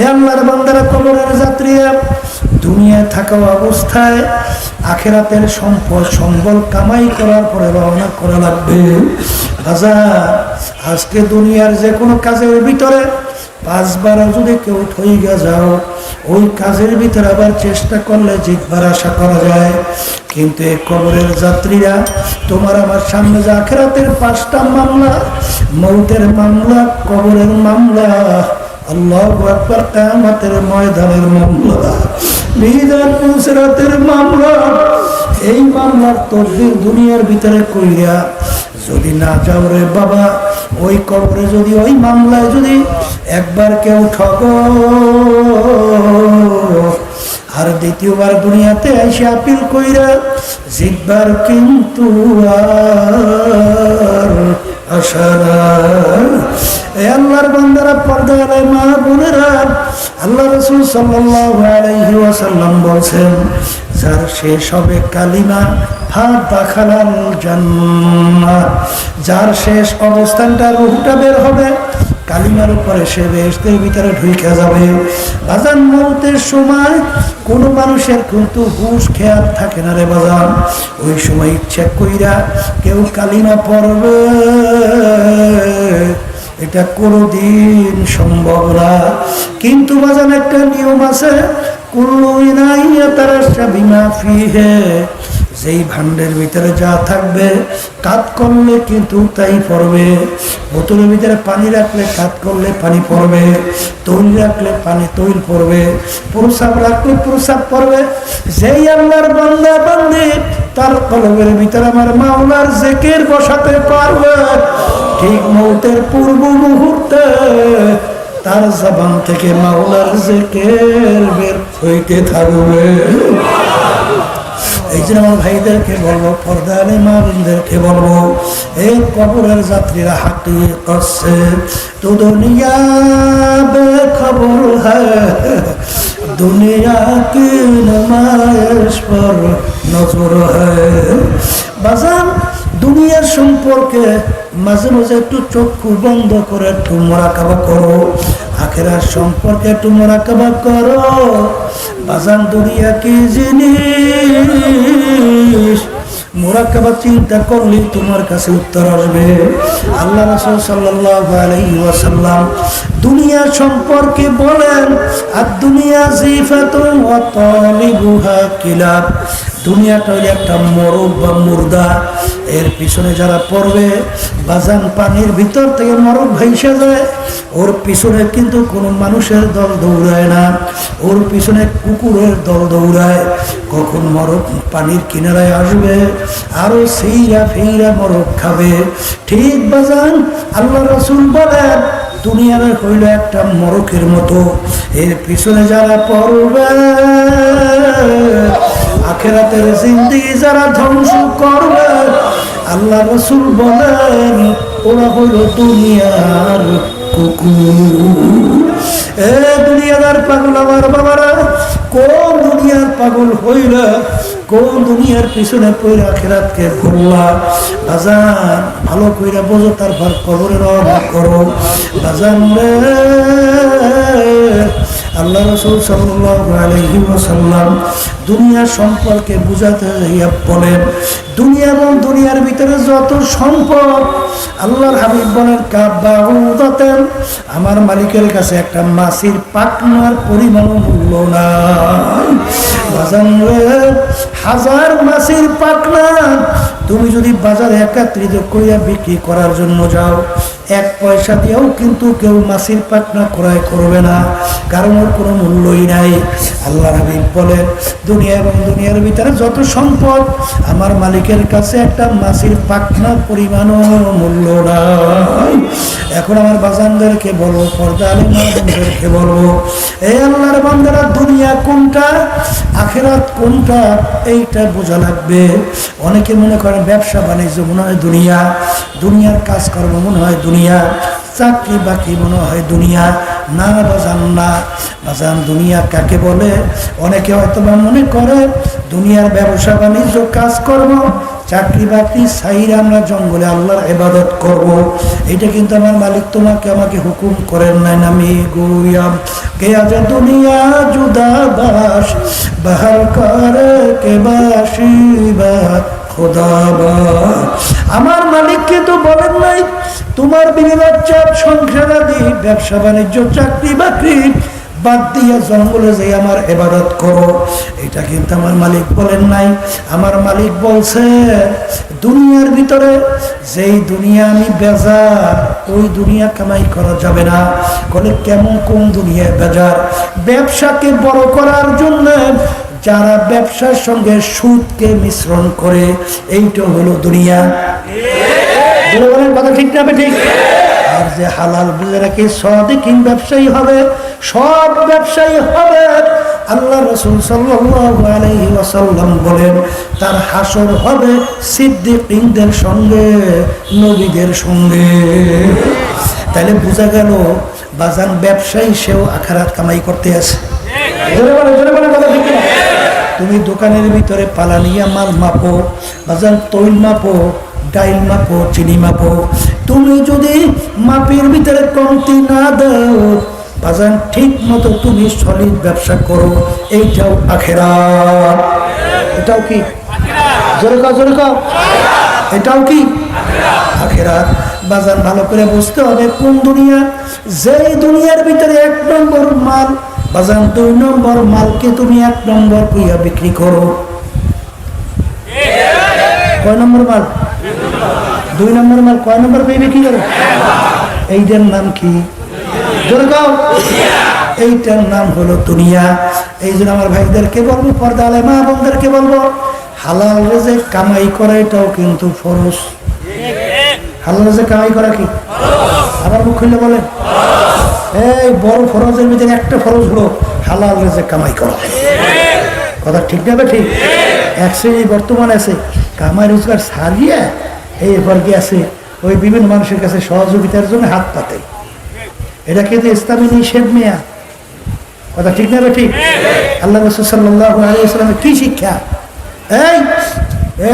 এ আল্লাহর বান্দারা, কবরের যাত্রীরা দুনিয়ায় থাকা অবস্থায় আখেরাতের সম্পদ, সম্বল কামাই করার পরে রওনা করা লাগবে। বাজার আজকে দুনিয়ার যে কোনো কাজের ভিতরে পাঁচবার যদি কেউ ঠইগা যাও, ওই কাজের ভিতরে আবার চেষ্টা করলে জিতবার আশা করা যায়। কিন্তু এই কবরের যাত্রীরা, তোমার আমার সামনে যে আখেরাতের পাঁচটা মামলা, মৌতের মামলা, কবরের মামলা আল্লাহ আকবর কামাতের ময়দানের মামলা। বিদার পুসরাতের মামলা। এই মামলার তদবির দুনিয়ার ভিতরে কইরা যদি না যাও রে বাবা, ওই কবরে যদি, ওই মামলায় যদি একবার কেউ ঠগ। আর দ্বিতীয়বার দুনিয়াতে এসে আপিল কইরা জিতবার কিন্তু আর আশা। এ আল্লাহর বান্দারা পর্দায় মা বোনেরা, আল্লাহ রসুল সাল্লাল্লাহু আলাইহি বলছেন, যার শেষ হবে কালিমা ফাঁক দাখালাল জান্নাত। যার শেষ অবস্থানটা রুহটা বের হবে, কালিমার উপরে সে বেহেশতের ভিতরে ঢুকে যাবে। বাজান মৌতের সময় কোনো মানুষের কিন্তু হুশ খেয়াল থাকে না রে বাজান। ওই সময় ইচ্ছা কইরা কেউ কালিমা পড়বে। এটা কোনোদিন সম্ভব না। কিন্তু বাজান একটা নিয়ম আছে কুল্লু ইনাইয়া তারা বিমা ফিহে। যেই ভান্ডের ভিতরে যা থাকবে কাত করলে কিন্তু তাই পড়বে। বোতলের ভিতরে পানি রাখলে কাত করলে পানি পড়বে, তৈল রাখলে পানি তৈল পড়বে, প্রসাব রাখলে প্রসাব পড়বে। যেই আল্লাহর বান্দা বান্দি, তার কলবের ভিতরে আমার মাওলার জেকের বসাতে পারবে। ঠিক মৌতের পূর্ব মুহূর্তে তার জবান থেকে মাওলার জেকের বের হইতে থাকবে। এই জন্য আমার ভাইদেরকে বলব পর্দালে মা বোনদেরকে বলব, এই কবরের যাত্রীরা হাঁটি করছে তো দুনিয়া বেখবর হ্যাঁ দুনিয়া কি নজর হ্যাঁ। বাজান, দুনিয়ার সম্পর্কে মাঝে মাঝে একটু চক্ষু বন্ধ করে একটু মোরাকাবা করো। আখেরার সম্পর্কে একটু মোরাকাবা করো। বাজান দুনিয়া কি জিনিস? মোরাকাবা চিন্তা করলে তোমার কাছে উত্তর আসবে। আল্লাহ রাসূল সাল্লাল্লাহু আলাইহি ওয়াসাল্লাম দুনিয়া সম্পর্কে বলেন আর দুনিয়া তালিবুহা কিলাব। দুনিয়াটা হইলে একটা মরক বা মুর্দা। এর পিছনে যারা পড়বে, বাজান পানির ভিতর থেকে মরক ভাইসা যায়। ওর পিছনে কিন্তু কোনো মানুষের দল দৌড়ায় না। ওর পিছনে কুকুরের দল দৌড়ায়। কখন মরক পানির কিনারায় আসবে, আরও সেইরা ফেইরা মরক খাবে। ঠিক বাজান, আল্লাহ রসুল বলেন, দুনিয়ার হইল একটা মরকের মতো। এর পিছনে যারা পড়বে আখেরাতের জিন্দিগি যারা ধ্বংস করবে, আল্লাহ রসুল বলেন, ওরা হইল দুনিয়ার কুকুর। এ দুনিয়াদার পাগল আমার বাবারা, কোন দুনিয়ার পাগল হইল, কোন দুনিয়ার পিছনে পইরা খেরাতকে ভরলা বাজান, ভালো কইরা বোঝো, তারপর কবরে রওনা করো। বাজান রে আল্লাহ রসুল ওয়াসাল্লাম দুনিয়া সম্পর্কে বুঝাতে যাইয়া বলেন, দুনিয়া এবং দুনিয়ার ভিতরে যত সম্পদ আল্লাহর হাবিব বলেন কাব্বাউদাতেন আমার মালিকের কাছে একটা মাসির পাকনার পরিমাণ মূল্য নাই। হাজার মাসির পাকনা তুমি যদি বাজারে একাত্রিত করিয়া বিক্রি করার জন্য যাও, এক পয়সা দিয়েও কিন্তু কেউ মাসির পাটনা ক্রয় করবে না, কারণ ওর কোনো মূল্যই নাই। আল্লাহ হাবিব বলেন, দুনিয়া এবং দুনিয়ার ভিতরে যত সম্পদ, আমার মালিকের কাছে একটা মাসির পাটনা পরিমাণও মূল্য নাই। এখন আমার বাজানদেরকে বলব পর্দা আলিমাদেরকে বলব এই আল্লাহর বান্দারা, দুনিয়া কোনটা, আখেরাত কোনটা, এইটা বোঝা লাগবে। অনেকে মনে করেন ব্যবসা বাণিজ্য মনে হয় দুনিয়া, দুনিয়ার কাজকর্ম মনে হয় দুনিয়া, চাকরি বাকরি মনে হয় দুনিয়া, না বাজান না, বাজান দুনিয়া কাকে বলে? অনেকে হয়তো বা মনে করে দুনিয়ার ব্যবসা বাণিজ্য, কাজকর্ম, চাকরি বাকরি সাইরে আমরা জঙ্গলে আল্লাহর এবাদত করব। এটা কিন্তু আমার মালিক তোমাকে আমাকে হুকুম করেন নাই আমি গুয়াম আজ দুনিয়া জুদা বাস বাহার কর কে বাসি বা আমার মালিককে তো বলেন নাই, তোমার বিবি বাচ্চা সংসার আদি ব্যবসা বাণিজ্য, চাকরি বাকরি বাদ দিয়ে জঙ্গলে যে আমার এবাদত করো। এটা কিন্তু আমার মালিক বলেন নাই। আমার মালিক বলছে, দুনিয়ার ভিতরে যেই দুনিয়া আমি বেজার, ওই দুনিয়া কামাই করা যাবে না। বলে কেমন কোন দুনিয়া বেজার? ব্যবসাকে বড় করার জন্য যারা ব্যবসার সঙ্গে সুদকে মিশ্রণ করে, এইটা হলো দুনিয়া। কথা ঠিক না ঠিক আর যে হালাল বুঝে রাখি, সদিকিন ব্যবসায়ী হবে, সব ব্যবসায়ী হবে। আল্লাহ রসুল সাল্লাম বলেন, তার হাসর হবে সিদ্দিকদের সঙ্গে, নবীদের সঙ্গে। তাহলে বোঝা গেল, বাজান ব্যবসায়ী সেও আখারাত কামাই করতে আছে। কথা ঠিক? তুমি দোকানের ভিতরে পালানিয়া মাল মাপো, বাজার তৈল মাপো, ডাইল মাপো, চিনি মাপো। তুমি যদি মাপের ভিতরে কমতি না দাও, বাজার ঠিক মতো তুমি সলিড ব্যবসা করো। এইটাও আখেরা। এটাও কি? জোরে কাও এটাও কি? আখেরাত বাজার ভালো করে বুঝতে হবে কোন দুনিয়া। যেই দুনিয়ার ভিতরে এক নম্বর মাল বাজার দুই নম্বর মালকে তুমি এক নম্বর কইয়া বিক্রি করো। কয় নম্বর মাল? দুই নম্বর মাল। কয় নম্বর পেয়ে বিক্রি করো? এইটার নাম কি। এইটার নাম হলো দুনিয়া। এই জন্য আমার ভাইদেরকে বলব পর্দা আলে মা বোনদেরকে বলব, হালাল রেজে কামাই করা এটাও কিন্তু ফরজ। হালাল রেজে কামাই করা কি? আবার মুখ খুললে বলেন। এই বড় ফরজের ভিতরে একটা ফরজ হলো হালাল রেজে কামাই করা। কথা ঠিক না ঠিক এক শ্রেণি বর্তমান আছে, কামাই রোজগার সারিয়ে এই বর্গে আছে ওই বিভিন্ন মানুষের কাছে সহযোগিতার জন্য হাত পাতে। এটা কিন্তু ইসলামী নিষেধ মেয়া? কথা ঠিক না ঠিক আল্লাহ আলিয়াল্লামের কি শিক্ষা? এই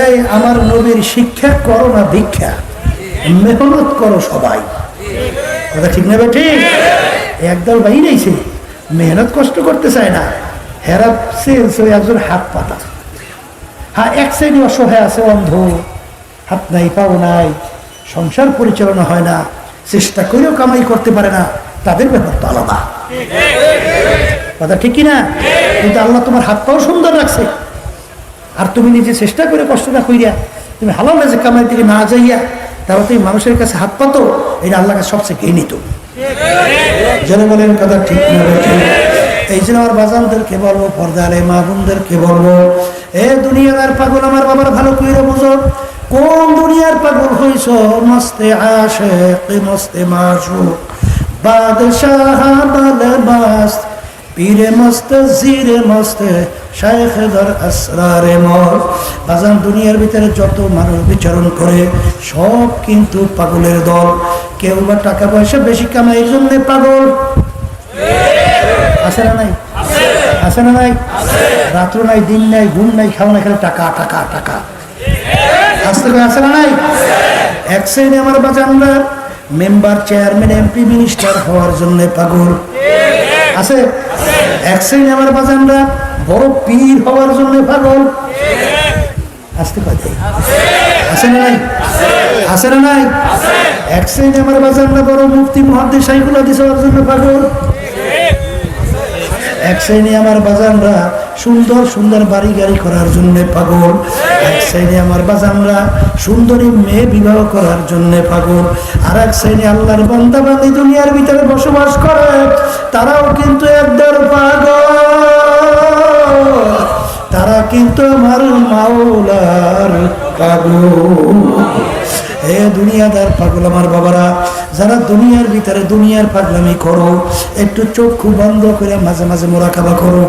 এই আমার নবীর শিক্ষা করো না ভিক্ষা, মেহনত করো সবাই। কথা ঠিক না ঠিক একদল বাইরেছে মেহনত কষ্ট করতে চায় না। হেরা ওই একজন হাত পাতা। হ্যাঁ এক শ্রেণি অসহায় আছে, অন্ধ। হাত নাই, পাও নাই। সংসার পরিচালনা হয় না। চেষ্টা করেও কামাই করতে পারে না। তাদের ব্যাপার তো আলাদা। কথা ঠিক কিনা? কিন্তু আল্লাহ তোমার হাত পাও সুন্দর রাখছে। আর তুমি নিজে চেষ্টা করে কষ্টটা কইরা, তুমি হালাল যে কামাই থেকে না যাইয়া তারা তুমি মানুষের কাছে হাত পাতো, এটা আল্লাহ কাছে সবচেয়ে ঘৃণিত। বলেন কথা ঠিক না। এই জন্য আমার বাজানদেরকে বলব, পর্দারে মা বোনদেরকে বলব, এ দুনিয়ার পাগল আমার বাবার ভালো কইরে বুঝো। কোন দুনিয়ার পাগল হইছ? মস্তে আসে মস্তে মাসু বাদশাহ বালে বাস্ত পীরে মস্ত জিরে মস্ত শায়েখ দর আসরারে মর। বাজান দুনিয়ার ভিতরে যত মানুষ বিচরণ করে, সব কিন্তু পাগলের দল। কেউ বা টাকা পয়সা বেশি কামায়, এই জন্য পাগল। আছে না নাই? আছে না নাই? রাত্র নাই, দিন নাই, ঘুম নাই, খাওয়া নাই, খালি টাকা টাকা টাকা। আসতে আছে না নাই? এক শ্রেণি আমার বাজানরা মেম্বার, চেয়ারম্যান, এমপি, মিনিস্টার হওয়ার জন্য পাগল। আছে? এক শ্রেণি আমার বাজানরা বড় পীর হওয়ার জন্য পাগল। আসতে কথা আছে না নাই? আছে না নাই? এক শ্রেণি আমার বাজানরা বড় মুক্তি মহাদ্দেশ সাইকুল আদিস হওয়ার জন্য পাগল। এক শ্রেণি আমার বাজানরা সুন্দর সুন্দর বাড়ি গাড়ি করার জন্য পাগল। এক শ্রেণি আমার বাজানরা সুন্দরী মেয়ে বিবাহ করার জন্য পাগল। আর এক শ্রেণি আল্লাহর বান্দা বান্দি দুনিয়ার ভিতরে বসবাস করে, তারাও কিন্তু একদর পাগল। তারা কিন্তু আমার মাওলার পাগল। এ দুনিয়াদার পাগল আমার বাবারা, যারা দুনিয়ার ভিতরে দুনিয়ার পাগলামি করো, একটু চক্ষু বন্ধ করে মাঝে মাঝে মোরাকাবা করো।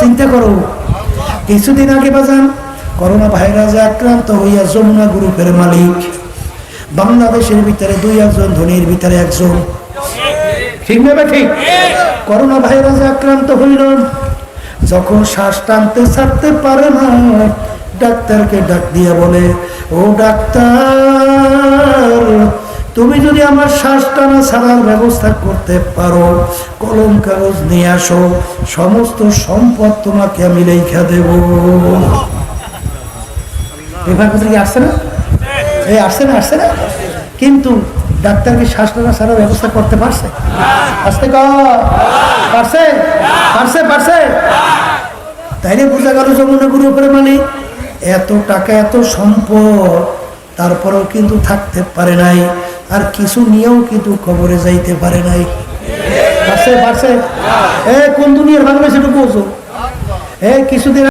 চিন্তা করো, কিছুদিন আগে বাজান করোনা ভাইরাসে আক্রান্ত হইয়া যমুনা গ্রুপের মালিক, বাংলাদেশের ভিতরে দুই একজন, ধনীর ভিতরে একজন। ঠিক না ঠিক? করোনা ভাইরাসে আক্রান্ত হইল যখন শ্বাস টানতে ছাড়তে পারে না, ডাক্তারকে ডাক দিয়ে বলে, ও ডাক্তার তুমি যদি আমার শ্বাস টানা ছাড়ার ব্যবস্থা করতে পারো, কলম কাগজ নিয়ে আসো, সমস্ত সম্পদ তোমাকে আমি রেখা দেব। আসছে না? এই আসছে না আসছে না? কিন্তু ডাক্তার কি শ্বাস টানা ছাড়ার ব্যবস্থা করতে পারছে? আসতে পারছে? পারছে পারছে? তাইলে বোঝা গেল যমুনাগুর উপরে মানে এত টাকা, এত সম্পদ, তারপরেও কিন্তু থাকতে পারে নাই। আর কিছু নিয়েও কিন্তু কবরে যাইতে পারে নাই। পারছে এ, কোন দুনিয়ার বাংলাদেশে সেটুকু বোঝো। এ, কিছুদিন